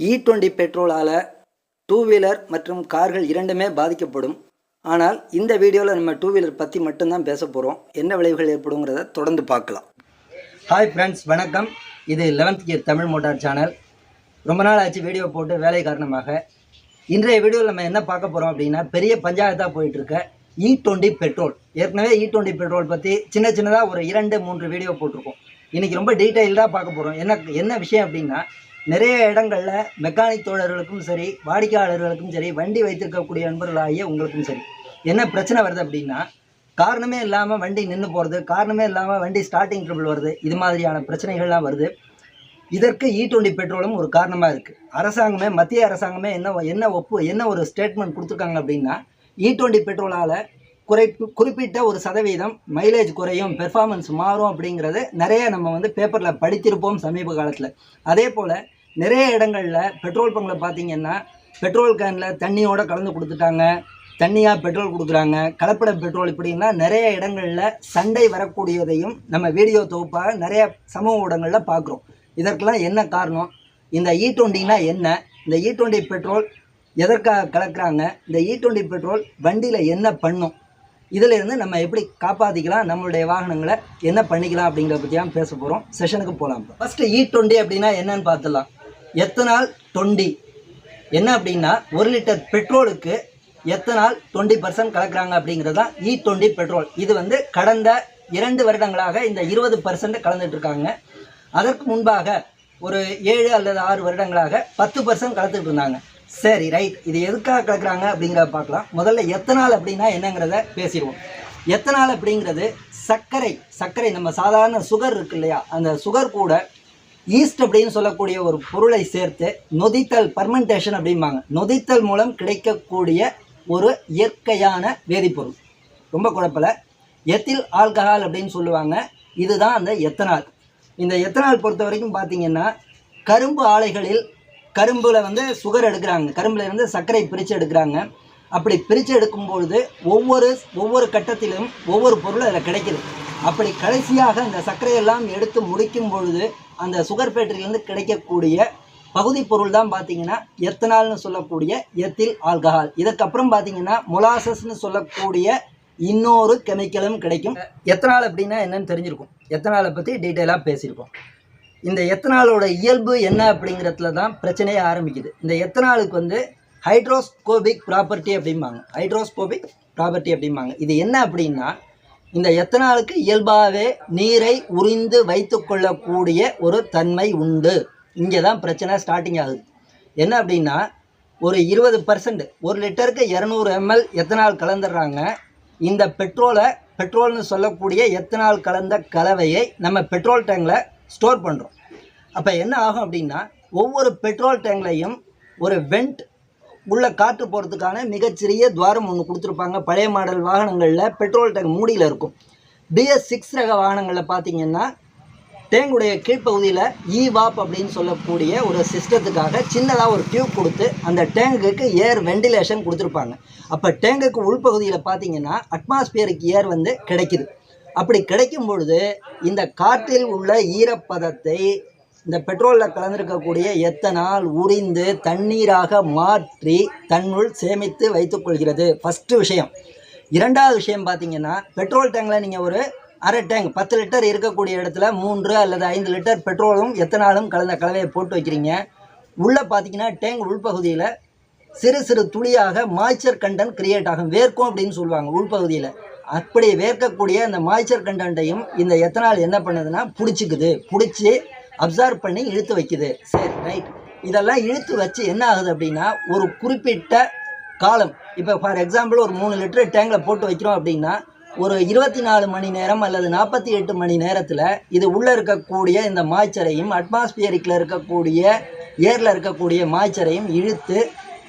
இ twenty பெட்ரோலால் two wheeler மற்றும் கார்கள் இரண்டுமே பாதிக்கப்படும். ஆனால் இந்த வீடியோவில் நம்ம டூ வீலர் பற்றி மட்டும்தான் பேச போகிறோம் என்ன விளைவுகள் ஏற்படுங்கிறத தொடர்ந்து பார்க்கலாம். ஹாய் ஃப்ரெண்ட்ஸ் வணக்கம். இது eleventh gear Tamil motor channel. ரொம்ப நாள் ஆச்சு வீடியோ போட்டு வேலை காரணமாக. இன்றைய வீடியோவில் நம்ம என்ன பார்க்க போகிறோம் அப்படின்னா பெரிய பஞ்சாயத்தாக போயிட்டுருக்க இ e டுவெண்ட்டி பெட்ரோல் ஏற்கனவே இ டுவெண்ட்டி பெட்ரோல் பற்றி சின்ன சின்னதாக ஒரு இரண்டு மூன்று வீடியோ போட்டிருக்கோம். இன்றைக்கி ரொம்ப டீட்டெயில்டாக பார்க்க போகிறோம் என்ன என்ன விஷயம் அப்படின்னா நிறைய இடங்களில் மெக்கானிக் தோழர்களுக்கும் சரி வாடிக்கையாளர்களுக்கும் சரி வண்டி வைத்திருக்கக்கூடிய நண்பர்களாகிய உங்களுக்கும் சரி. என்ன பிரச்சனை வருது அப்படின்னா காரணமே இல்லாமல் வண்டி நின்று போகிறது காரணமே இல்லாமல் வண்டி ஸ்டார்டிங் ட்ரபிள் வருது இது மாதிரியான பிரச்சனைகள்லாம் வருது. இதற்கு இ டுவெண்ட்டி பெட்ரோலும் ஒரு காரணமாக இருக்குது அரசாங்கமே மத்திய அரசாங்கமே என்ன என்ன ஒப்பு என்ன ஒரு ஸ்டேட்மெண்ட் கொடுத்துருக்காங்க அப்படின்னா இ டுவெண்ட்டி பெட்ரோலால் குறைப்பு குறிப்பிட்ட ஒரு சதவீதம் மைலேஜ் குறையும் பெர்ஃபார்மன்ஸ் மாறும் அப்படிங்கிறது நிறைய நம்ம வந்து பேப்பரில் படித்திருப்போம் சமீப காலத்தில். அதே போல் நிறைய இடங்களில் பெட்ரோல் பங்கில் பார்த்தீங்கன்னா பெட்ரோல் கேனில் தண்ணியோடு கலந்து கொடுத்துட்டாங்க. தண்ணியாக பெட்ரோல் கொடுக்குறாங்க. கலப்பட பெட்ரோல் இப்படின்னா நிறைய இடங்களில் சண்டை வரக்கூடியதையும் நம்ம வீடியோ தொகுப்பாக நிறைய சமூக ஊடகங்களில் பார்க்குறோம் இதற்கெல்லாம் என்ன காரணம்? இந்த e இ டுவெண்ட்டினா என்ன? இந்த இ டுவெண்ட்டி பெட்ரோல் எதற்காக கலக்குறாங்க? இந்த இ டுவெண்ட்டி பெட்ரோல் வண்டியில் என்ன பண்ணும்? இதிலிருந்து நம்ம எப்படி காப்பாற்றிக்கலாம் நம்மளுடைய வாகனங்களை என்ன பண்ணிக்கலாம் அப்படிங்கிறத பற்றி பேச போகிறோம் செஷனுக்கு போகலாம் ஃபஸ்ட்டு இ e டுவெண்ட்டி அப்படின்னா என்னன்னு பார்த்துலாம் எத்தனால் தொண்டி என்ன அப்படின்னா ஒரு லிட்டர் பெட்ரோலுக்கு எத்தனால் டுவெண்ட்டி பர்சன்ட் கலக்குறாங்க அப்படிங்கிறது தான் இ டுவெண்ட்டி பெட்ரோல் இது வந்து கடந்த இரண்டு வருடங்களாக இந்த இருபது பர்சன்ட் கலந்துட்டு இருக்காங்க. அதற்கு முன்பாக ஒரு ஏழு அல்லது ஆறு வருடங்களாக பத்து பர்சன்ட் கலந்துட்டு இருந்தாங்க. சரி ரைட் இது எதுக்காக கலக்குறாங்க அப்படிங்கிறத பார்க்கலாம். முதல்ல எத்தனால் அப்படின்னா என்னங்கிறத பேசிடுவோம். எத்தனால் அப்படிங்கிறது சர்க்கரை. சர்க்கரை நம்ம சாதாரண சுகர் இருக்கு இல்லையா? அந்த சுகர் கூட ஈஸ்ட் அப்படின்னு சொல்லக்கூடிய ஒரு பொருளை சேர்த்து நொதித்தல் பர்மெண்டேஷன் அப்படிம்பாங்க. நொதித்தல் மூலம் கிடைக்கக்கூடிய ஒரு இயற்கையான வேதிப்பொருள். ரொம்ப குழப்பல. எத்தில் ஆல்கஹால் அப்படின்னு சொல்லுவாங்க. இதுதான் அந்த எத்தனால். இந்த எத்தனால் பொறுத்த வரைக்கும் பார்த்தீங்கன்னா கரும்பு ஆலைகளில் கரும்பில் வந்து சுகர் எடுக்கிறாங்க. கரும்பில் இருந்து சர்க்கரை பிரித்து எடுக்கிறாங்க. அப்படி பிரித்து எடுக்கும்பொழுது ஒவ்வொரு ஒவ்வொரு கட்டத்திலும் ஒவ்வொரு பொருள் அதில் கிடைக்கிது. அப்படி கடைசியாக அந்த சர்க்கரையெல்லாம் எடுத்து முடிக்கும் பொழுது அந்த சுகர் ஃபேக்டரியிலேருந்து கிடைக்கக்கூடிய பகுதி பொருள் தான் பார்த்தீங்கன்னா எத்தனால்னு சொல்லக்கூடிய எத்தில் ஆல்கஹால் இதுக்கப்புறம் பார்த்தீங்கன்னா மொலாசஸ்னு சொல்லக்கூடிய இன்னொரு கெமிக்கலும் கிடைக்கும். எத்தனால் அப்படின்னா என்னன்னு தெரிஞ்சிருக்கும். எத்தனாலை பற்றி டீட்டெயிலாக பேசியிருக்கோம். இந்த எத்தனாலோட இயல்பு என்ன அப்படிங்கிறதுல தான் பிரச்சனையே ஆரம்பிக்குது. இந்த எத்தனாலுக்கு வந்து ஹைட்ரோஸ்கோபிக் ப்ராப்பர்ட்டி அப்படிம்பாங்க. ஹைட்ரோஸ்கோபிக் ப்ராப்பர்ட்டி அப்படிம்பாங்க. இது என்ன அப்படின்னா இந்த எத்தனாலுக்கு இயல்பாகவே நீரை உறிந்து வைத்து கொள்ளக்கூடிய ஒரு தன்மை உண்டு. இங்கே தான் பிரச்சனை ஸ்டார்டிங் ஆகுது. என்ன அப்படின்னா ஒரு இருபது பர்சன்ட் ஒரு லிட்டருக்கு இரநூறு எம்எல் எத்தனால் கலந்துடுறாங்க. இந்த பெட்ரோலை பெட்ரோல்னு சொல்லக்கூடிய எத்தனால் கலந்த கலவையை நம்ம பெட்ரோல் டேங்கில் ஸ்டோர் பண்ணுறோம் அப்போ என்ன ஆகும் அப்படின்னா ஒவ்வொரு பெட்ரோல் டேங்க்லையும் ஒரு வெண்ட் உள்ள காற்று போகிறதுக்கான மிகச்சிறிய துவாரம் ஒன்று கொடுத்துருப்பாங்க. பழைய மாடல் வாகனங்களில் பெட்ரோல் டேங்க் மூடியில் இருக்கும். பிஎஸ் சிக்ஸ் ரக வாகனங்களில் பார்த்தீங்கன்னா டேங்குடைய கீழ்ப்பகுதியில் இவாப் அப்படின்னு சொல்லக்கூடிய ஒரு சிஸ்டத்துக்காக சின்னதாக ஒரு டியூப் கொடுத்து அந்த டேங்குக்கு ஏர் வெண்டிலேஷன் கொடுத்துருப்பாங்க. அப்போ டேங்குக்கு உள்பகுதியில் பார்த்தீங்கன்னா அட்மாஸ்பியருக்கு ஏர் வந்து கிடைக்குது. அப்படி கிடைக்கும் பொழுது இந்த காற்றில் உள்ள ஈரப்பதத்தை இந்த பெட்ரோலில் கலந்திருக்கக்கூடிய எத்தனால் உறிந்து தண்ணீராக மாற்றி தன்னுள் சேமித்து வைத்துக்கொள்கிறது ஃபஸ்ட்டு விஷயம். இரண்டாவது விஷயம் பார்த்தீங்கன்னா பெட்ரோல் டேங்கில் நீங்கள் ஒரு அரை டேங்க் பத்து லிட்டர் இருக்கக்கூடிய இடத்துல மூன்று அல்லது ஐந்து லிட்டர் பெட்ரோலும் எத்தனாலும் கலந்த கலவையை போட்டு வைக்கிறீங்க. உள்ளே பார்த்தீங்கன்னா டேங்க் உள்பகுதியில் சிறு சிறு துளியாக மாய்ச்சர் கண்டன் கிரியேட் ஆகும். வேர்க்கும் அப்படின்னு சொல்லுவாங்க உள்பகுதியில். அப்படி வேர்க்கக்கூடிய அந்த மாய்ச்சர் கண்டன்ட்டையும் இந்த எத்தனால் என்ன பண்ணுதுன்னா பிடிச்சிக்குது. பிடிச்சி அப்சர்வ் பண்ணி இழுத்து வைக்குது. சரி ரைட் இதெல்லாம் இழுத்து வச்சு என்ன ஆகுது அப்படின்னா ஒரு குறிப்பிட்ட காலம் இப்போ ஃபார் எக்ஸாம்பிள் ஒரு மூணு லிட்டர் டேங்கில் போட்டு வைக்கிறோம் அப்படின்னா ஒரு இருபத்தி நாலு மணி நேரம் அல்லது நாற்பத்தி எட்டு மணி நேரத்தில் இது உள்ளே இருக்கக்கூடிய இந்த மாய்ச்சரையும் அட்மாஸ்பியரிக்கில் இருக்கக்கூடிய ஏரில் இருக்கக்கூடிய மாய்ச்சரையும் இழுத்து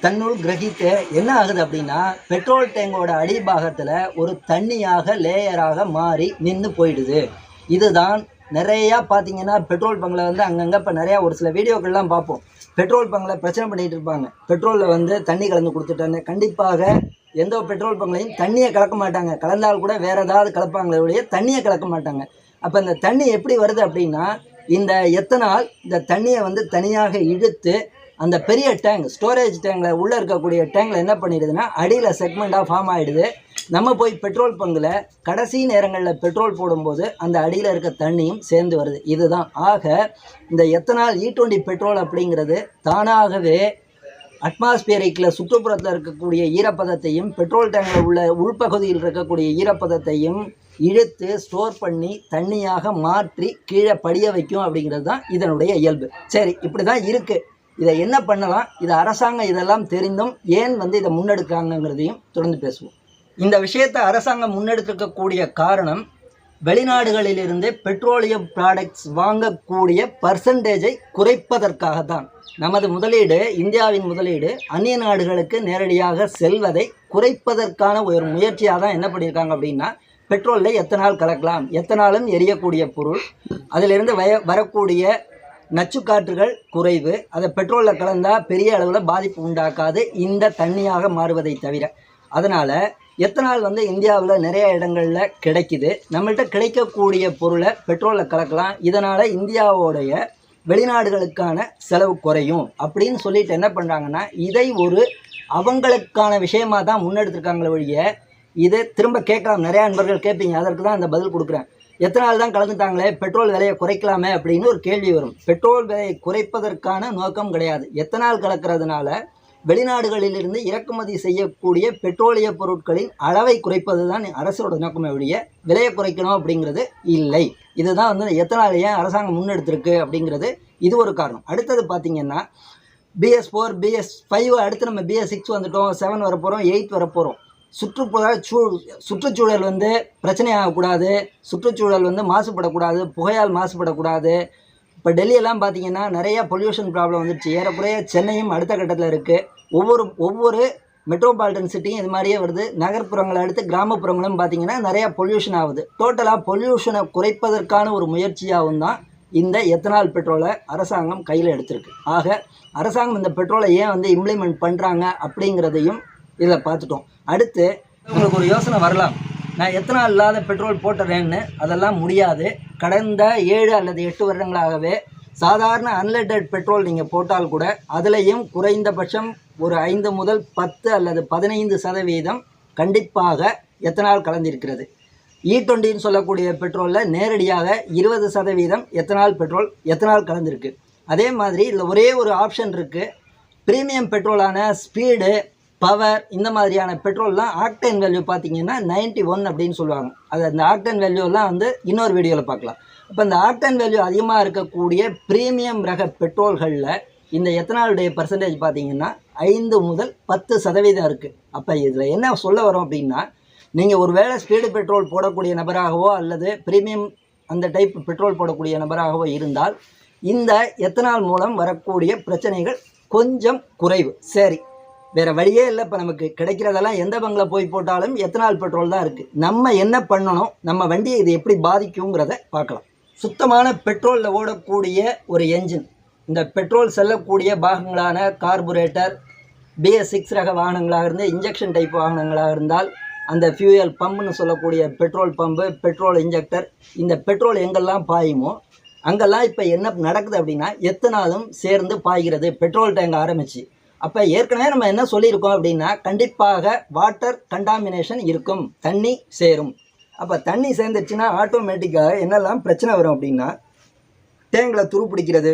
தன்னுள் கிரகித்து என்ன ஆகுது அப்படின்னா பெட்ரோல் டேங்கோட அடிபாகத்தில் ஒரு தண்ணியாக லேயராக மாறி நின்று போயிடுது. இதுதான் நிறையா பார்த்தீங்கன்னா பெட்ரோல் பங்கில் வந்து அங்கங்கே இப்போ நிறையா ஒரு சில வீடியோக்கள்லாம் பார்ப்போம். பெட்ரோல் பங்கில் பிரச்சனை பண்ணிகிட்டு இருப்பாங்க. பெட்ரோலில் வந்து தண்ணி கலந்து கொடுத்துட்டாங்க. கண்டிப்பாக எந்த பெட்ரோல் பங்க்லையும் தண்ணியை கலக்க மாட்டாங்க. கலந்தால் கூட வேறு ஏதாவது கலப்பாங்களே ஒழிய தண்ணியை கலக்க மாட்டாங்க. அப்போ இந்த தண்ணி எப்படி வருது அப்படின்னா இந்த எத்தனால் இந்த தண்ணியை வந்து தனியாக இழுத்து அந்த பெரிய டேங்க் ஸ்டோரேஜ் டேங்கில் உள்ளே இருக்கக்கூடிய டேங்கில் என்ன பண்ணிடுதுன்னா அடியில் செக்மெண்ட்டாக ஃபார்ம் ஆகிடுது நம்ம போய் பெட்ரோல் பங்கில் கடைசி நேரங்களில் பெட்ரோல் போடும்போது அந்த அடியில் இருக்க தண்ணியும் சேர்ந்து வருது. இதுதான். ஆக இந்த எத்தனால் இ டுவெண்ட்டி பெட்ரோல் அப்படிங்கிறது தானாகவே அட்மாஸ்பியரிக்கில் சுற்றுப்புறத்தில் இருக்கக்கூடிய ஈரப்பதத்தையும் பெட்ரோல் டேங்கில் உள்ள உள்பகுதியில் இருக்கக்கூடிய ஈரப்பதத்தையும் இழுத்து ஸ்டோர் பண்ணி தண்ணியாக மாற்றி கீழே படிய வைக்கும் அப்படிங்கிறது தான் இதனுடைய இயல்பு. சரி இப்படி தான் இருக்குது இதை என்ன பண்ணலாம்? இது அரசாங்கம் இதெல்லாம் தெரிந்தும் ஏன் வந்து இதை முன்னெடுக்காங்கிறதையும் தொடர்ந்து பேசுவோம். இந்த விஷயத்தை அரசாங்கம் முன்னெடுத்திருக்கக்கூடிய காரணம் வெளிநாடுகளிலிருந்து பெட்ரோலியம் ப்ராடக்ட்ஸ் வாங்கக்கூடிய பர்சன்டேஜை குறைப்பதற்காக தான் நமது முதலீடு இந்தியாவின் முதலீடு அந்நிய நாடுகளுக்கு நேரடியாக செல்வதை குறைப்பதற்கான ஒரு முயற்சியாக தான் என்ன பண்ணியிருக்காங்க அப்படின்னா பெட்ரோலில் எத்தனால் கலக்கலாம் எத்தனாலும் எரியக்கூடிய பொருள் அதிலிருந்து வய வரக்கூடிய நச்சுக்காற்றுகள் குறைவு அதை பெட்ரோலில் கலந்தால் பெரிய அளவில் பாதிப்பு உண்டாக்காது இந்த தண்ணியாக மாறுவதை தவிர. அதனால் எத்தனால் வந்து இந்தியாவில் நிறைய இடங்களில் கிடைக்குது. நம்மள்கிட்ட கிடைக்கக்கூடிய பொருளை பெட்ரோலில் கலக்கலாம். இதனால் இந்தியாவோடைய வெளிநாடுகளுக்கான செலவு குறையும். அப்படின்னு சொல்லிட்டு என்ன பண்ணுறாங்கன்னா இதை ஒரு அவங்களுக்கான விஷயமாக தான் முன்னெடுத்திருக்காங்களே ஒழிய இது திரும்ப கேட்கலாம். நிறையா நண்பர்கள் கேட்பீங்க. அதற்கு தான் அந்த பதில் கொடுக்குறேன். எத்தனால் தான் கலந்துட்டாங்களே? பெட்ரோல் விலையை குறைக்கலாமே அப்படின்னு ஒரு கேள்வி வரும். பெட்ரோல் விலையை குறைப்பதற்கான நோக்கம் கிடையாது. எத்தனால் கலக்கிறதுனால வெளிநாடுகளிலிருந்து இறக்குமதி செய்யக்கூடிய பெட்ரோலிய பொருட்களின் அளவை குறைப்பது தான் அரசோட நோக்கமே ஒழிய விலையை குறைக்கணும் அப்படிங்கிறது இல்லை. இதுதான் வந்து எத்தனால் ஏன் அரசாங்கம் முன்னெடுத்திருக்கு அப்படிங்கிறது இது ஒரு காரணம். அடுத்தது பார்த்திங்கன்னா பிஎஸ் ஃபோர் பிஎஸ் ஃபைவ் அடுத்து நம்ம பிஎஸ் சிக்ஸ் வந்துட்டோம் செவன் வரப்போகிறோம் எயிட் வரப்போகிறோம் சுற்றுப்புற சூ சுற்றுச்சூழல் வந்து பிரச்சனையாகக்கூடாது. சுற்றுச்சூழல் வந்து மாசுபடக்கூடாது. புகையால் மாசுபடக்கூடாது. இப்போ டெல்லியெல்லாம் பார்த்தீங்கன்னா நிறையா பொல்யூஷன் ப்ராப்ளம் வந்துடுச்சு ஏறக்குறைய சென்னையும் அடுத்த கட்டத்தில் இருக்குது ஒவ்வொரு ஒவ்வொரு மெட்ரோபாலிட்டன் சிட்டியும் இது மாதிரியே வருது. நகர்ப்புறங்களை அடுத்து கிராமப்புறங்களும் பார்த்தீங்கன்னா நிறையா பொல்யூஷன் ஆகுது. டோட்டலாக பொல்யூஷனை குறைப்பதற்கான ஒரு முயற்சியாகவும் தான் இந்த எத்தனால் பெட்ரோலை அரசாங்கம் கையில் எடுத்திருக்கு. ஆக அரசாங்கம் இந்த பெட்ரோலை ஏன் வந்து இம்ப்ளிமெண்ட் பண்ணுறாங்க அப்படிங்கிறதையும் இதில் பார்த்துட்டோம். அடுத்து உங்களுக்கு ஒரு யோசனை வரலாம். நான் எத்தனால் இல்லாத பெட்ரோல் போட்டுறேன்னு அதெல்லாம் முடியாது. கடந்த ஏழு அல்லது எட்டு வருடங்களாகவே சாதாரண அன்லிட்டட் பெட்ரோல் நீங்கள் போட்டால் கூட அதுலேயும் குறைந்தபட்சம் ஒரு ஐந்து முதல் பத்து அல்லது பதினைந்து சதவீதம் கண்டிப்பாக எத்தனால் கலந்திருக்கிறது. E இ டுவெண்ட்டின்னு சொல்லக்கூடிய பெட்ரோலில் நேரடியாக இருபது சதவீதம் எத்தனால் பெட்ரோல் எத்தனால் கலந்துருக்கு. அதே மாதிரி இதில் ஒரே ஒரு ஆப்ஷன் இருக்குது ப்ரீமியம் பெட்ரோலான ஸ்பீடு பவர் இந்த மாதிரியான பெட்ரோல்லாம் ஆக்டைன் வேல்யூ பார்த்தீங்கன்னா நைன்ட்டி ஒன் அப்படின்னு சொல்லுவாங்க. அது அந்த ஆக்டைன் வேல்யூலாம் வந்து இன்னொரு வீடியோவில் பார்க்கலாம். இப்போ இந்த ஆக்டைன் வேல்யூ அதிகமாக இருக்கக்கூடிய ப்ரீமியம் ரக பெட்ரோல்களில் இந்த எத்தனாலுடைய பர்சன்டேஜ் பார்த்தீங்கன்னா ஐந்து முதல் பத்து சதவீதம் இருக்குது அப்போ இதில் என்ன சொல்ல வரோம் அப்படின்னா நீங்கள் ஒரு வேளை ஸ்பீடு பெட்ரோல் போடக்கூடிய நபராகவோ அல்லது ப்ரீமியம் அந்த டைப் பெட்ரோல் போடக்கூடிய நபராகவோ இருந்தால் இந்த எத்தனால் மூலம் வரக்கூடிய பிரச்சனைகள் கொஞ்சம் குறைவு. சரி வேறு வழியே இல்லை. இப்போ நமக்கு கிடைக்கிறதெல்லாம் எந்த பங்கில் போய் போட்டாலும் எத்தனால் பெட்ரோல் தான் இருக்குது நம்ம என்ன பண்ணணும்? நம்ம வண்டியை இது எப்படி பாதிக்குங்கிறத பார்க்கலாம். சுத்தமான பெட்ரோலில் ஓடக்கூடிய ஒரு என்ஜின் இந்த பெட்ரோல் செல்லக்கூடிய பாகங்களான கார்புரேட்டர் பிஎஸ் சிக்ஸ் ரக வாகனங்களாக இருந்து இன்ஜெக்ஷன் டைப் வாகனங்களாக இருந்தால் அந்த ஃபியூயல் பம்புன்னு சொல்லக்கூடிய பெட்ரோல் பம்பு பெட்ரோல் இன்ஜெக்டர் இந்த பெட்ரோல் எங்கெல்லாம் பாயுமோ அங்கெல்லாம் இப்போ என்ன நடக்குது அப்படின்னா எத்தனாலும் சேர்ந்து பாய்கிறது. பெட்ரோல் டேங்க் ஆரம்பிச்சு. அப்போ ஏற்கனவே நம்ம என்ன சொல்லியிருக்கோம் அப்படின்னா கண்டிப்பாக வாட்டர் கண்டாமினேஷன் இருக்கும் தண்ணி சேரும். அப்போ தண்ணி சேர்ந்துச்சுன்னா ஆட்டோமேட்டிக்காக என்னெல்லாம் பிரச்சனை வரும் அப்படின்னா டேங்கில் துரு பிடிக்கிறது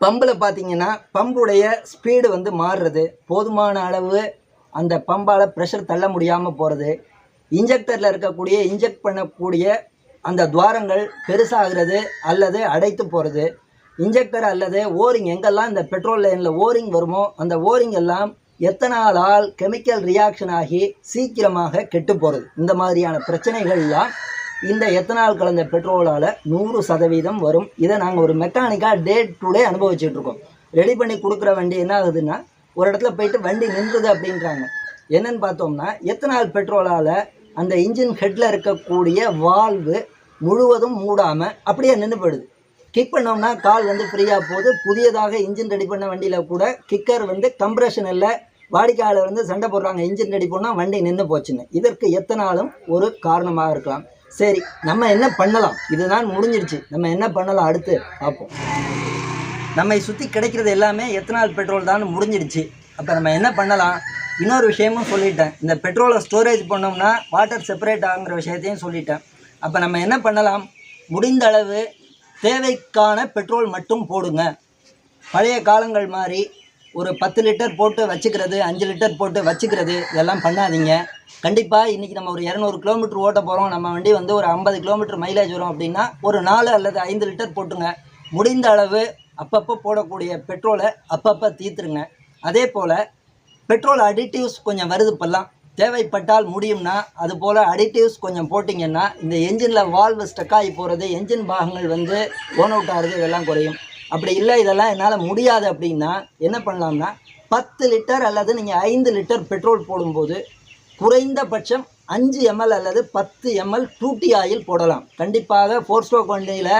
பம்பில் பார்த்தீங்கன்னா பம்புடைய ஸ்பீடு வந்து மாறுறது போதுமான அளவு அந்த பம்பால் ப்ரெஷர் தள்ள முடியாமல் போகிறது இன்ஜெக்டரில் இருக்கக்கூடிய இன்ஜெக்ட் பண்ணக்கூடிய அந்த துவாரங்கள் பெருசாகிறது அல்லது அடைத்து போகிறது இன்ஜெக்டர் அல்லது ஓரிங் எங்கெல்லாம் இந்த பெட்ரோல் லைனில் ஓரிங் வருமோ அந்த ஓரிங் எல்லாம் எத்தனாலால் கெமிக்கல் ரியாக்ஷன் ஆகி சீக்கிரமாக கெட்டு போகிறது இந்த மாதிரியான பிரச்சனைகள்லாம் இந்த எத்தனால் கலந்த பெட்ரோலால் நூறு சதவீதம் வரும். இதை நாங்கள் ஒரு மெக்கானிக்காக டே டு டே அனுபவிச்சுட்ருக்கோம் ரெடி பண்ணி கொடுக்குற வண்டி என்ன ஆகுதுன்னா ஒரு இடத்துல போயிட்டு வண்டி நின்றுது அப்படின்றாங்க. என்னன்னு பார்த்தோம்னா எத்தனால் பெட்ரோலால் அந்த இன்ஜின் ஹெட்டில் இருக்கக்கூடிய வால்வு முழுவதும் மூடாமல் அப்படியே நின்று போயிடுது கிக் பண்ணோம்னா கால் வந்து ஃப்ரீயாக போகுது. புதியதாக இன்ஜின் ரெடி பண்ண வண்டியில் கூட கிக்கர் வந்து கம்ப்ரெஷன் இல்லை. வாடிக்கையாளர் வந்து சண்டை போடுறாங்க. இன்ஜின் ரெடி பண்ணால் வண்டி நின்று போச்சுன்னு. இதற்கு எத்தனாலும் ஒரு காரணமாக இருக்கலாம். சரி நம்ம என்ன பண்ணலாம்? இதுதான் முடிஞ்சிருச்சு. நம்ம என்ன பண்ணலாம் அடுத்து? பார்ப்போம். நம்மை சுற்றி கிடைக்கிறது எல்லாமே எத்தனால் பெட்ரோல் தான் முடிஞ்சிடுச்சு அப்போ நம்ம என்ன பண்ணலாம்? இன்னொரு விஷயமும் சொல்லிட்டேன். இந்த பெட்ரோலை ஸ்டோரேஜ் பண்ணோம்னா வாட்டர் செப்பரேட் ஆகுங்கிற விஷயத்தையும் சொல்லிட்டேன். அப்போ நம்ம என்ன பண்ணலாம்? முடிந்த அளவு தேவைக்கான பெட்ரோல் மட்டும் போடுங்க. பழைய காலங்கள் மாதிரி ஒரு பத்து லிட்டர் போட்டு வச்சுக்கிறது அஞ்சு லிட்டர் போட்டு வச்சுக்கிறது இதெல்லாம் பண்ணாதீங்க. கண்டிப்பாக இன்றைக்கி நம்ம ஒரு இரநூறு கிலோமீட்டர் ஓட்ட போகிறோம் நம்ம வண்டி வந்து ஒரு ஐம்பது கிலோமீட்டர் மைலேஜ் வரும் அப்படின்னா ஒரு நாலு அல்லது ஐந்து லிட்டர் போட்டுங்க. முடிந்த அளவு அப்பப்போ போடக்கூடிய பெட்ரோலை அப்பப்போ தீர்த்துருங்க அதே போல் பெட்ரோல் அடிட்டிவ்ஸ் கொஞ்சம் வருது இப்போல்லாம். தேவைப்பட்டால் முடியும்னா அது போல் அடிட்டிவ்ஸ் கொஞ்சம் போட்டிங்கன்னா இந்த என்ஜினில் வால்வு ஸ்டக் ஆகி போகிறது என்ஜின் பாகங்கள் வந்து ஓன் அவுட் ஆகிறது இதெல்லாம் குறையும். அப்படி இல்லை இதெல்லாம் என்னால் முடியாது அப்படின்னா என்ன பண்ணலாம்னா பத்து லிட்டர் அல்லது நீங்கள் ஐந்து லிட்டர் பெட்ரோல் போடும்போது குறைந்தபட்சம் அஞ்சு எம்எல் அல்லது பத்து எம்எல் டூட்டி ஆயில் போடலாம். கண்டிப்பாக ஃபோர் ஸ்டோக் வண்டியில்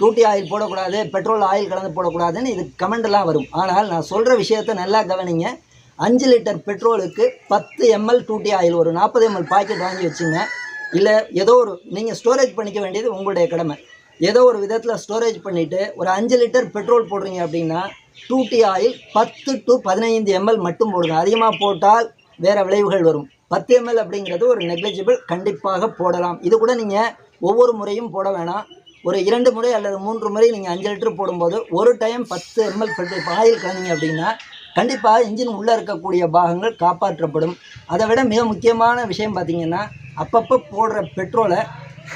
டூட்டி ஆயில் போடக்கூடாது பெட்ரோல் ஆயில் கலந்து போடக்கூடாதுன்னு இது கமெண்ட்லாம் வரும். ஆனால் நான் சொல்கிற விஷயத்த நல்லா கவனிங்க. அஞ்சு லிட்டர் பெட்ரோலுக்கு பத்து எம்எல் டூட்டி ஆயில் ஒரு நாற்பது எம்எல் பாக்கெட் வாங்கி வச்சுங்க. இல்லை ஏதோ ஒரு நீங்கள் ஸ்டோரேஜ் பண்ணிக்க வேண்டியது உங்களுடைய கடமை. ஏதோ ஒரு விதத்தில் ஸ்டோரேஜ் பண்ணிவிட்டு ஒரு அஞ்சு லிட்டர் பெட்ரோல் போடுறீங்க அப்படின்னா டூட்டி ஆயில் பத்து டு பதினைந்து எம்எல் மட்டும் போடுங்க. அதிகமாக போட்டால் வேறு விளைவுகள் வரும். பத்து எம்எல் அப்படிங்கிறது ஒரு நெக்லிஜிபிள் கண்டிப்பாக போடலாம். இது கூட நீங்கள் ஒவ்வொரு முறையும் போட வேணாம். ஒரு இரண்டு முறை அல்லது மூன்று முறை நீங்கள் அஞ்சு லிட்டர் போடும்போது ஒரு டைம் பத்து எம்எல் பெட்ரோல் ஆயில் கலந்தீங்க அப்படின்னா கண்டிப்பாக இன்ஜின் உள்ளே இருக்கக்கூடிய பாகங்கள் காப்பாற்றப்படும். அதை விட மிக முக்கியமான விஷயம் பார்த்தீங்கன்னா அப்பப்போ போடுற பெட்ரோலை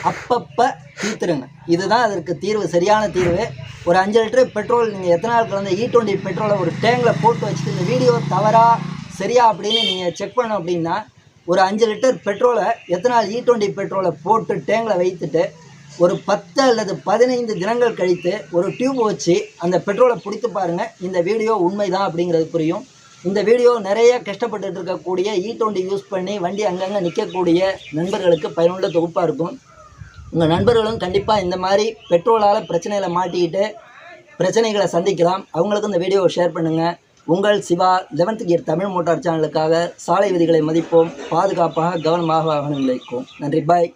அப்பப்போ தீர்த்துருங்க இதுதான் அதற்கு தீர்வு சரியான தீர்வு. ஒரு அஞ்சு லிட்டர் பெட்ரோல் நீங்கள் எத்தனால் கலந்த இ e டுவெண்ட்டி பெட்ரோலை ஒரு டேங்கில் போட்டு வச்சுட்டு இந்த வீடியோ தவறா சரியா அப்படின்னு நீங்கள் செக் பண்ணோம் அப்படின்னா ஒரு அஞ்சு லிட்டர் பெட்ரோலை எத்தனால் இ e டுவெண்ட்டி பெட்ரோலை போட்டு டேங்கில் வைத்துட்டு ஒரு பத்து அல்லது பதினைந்து தினங்கள் கழித்து ஒரு டியூப் வச்சு அந்த பெட்ரோலை பிடித்து பாருங்கள் இந்த வீடியோ உண்மைதான் அப்படிங்கிறது புரியும். இந்த வீடியோ நிறைய கஷ்டப்பட்டுட்டு இருக்கக்கூடிய இ டுவெண்ட்டி யூஸ் பண்ணி வண்டி அங்கங்கே நிற்கக்கூடிய நண்பர்களுக்கு பயனுள்ள தொகுப்பாக இருக்கும். உங்கள் நண்பர்களும் கண்டிப்பாக இந்த மாதிரி பெட்ரோலால் பிரச்சனையில் மாட்டிக்கிட்டு பிரச்சனைகளை சந்திக்கலாம். அவங்களுக்கும் இந்த வீடியோவை ஷேர் பண்ணுங்கள் உங்கள் Siva eleventh gear Tamil motor சேனலுக்காக சாலை விதிகளை மதிப்போம். பாதுகாப்பாக கவனமாக வாகனங்கள் வைக்கும் நன்றி பாய்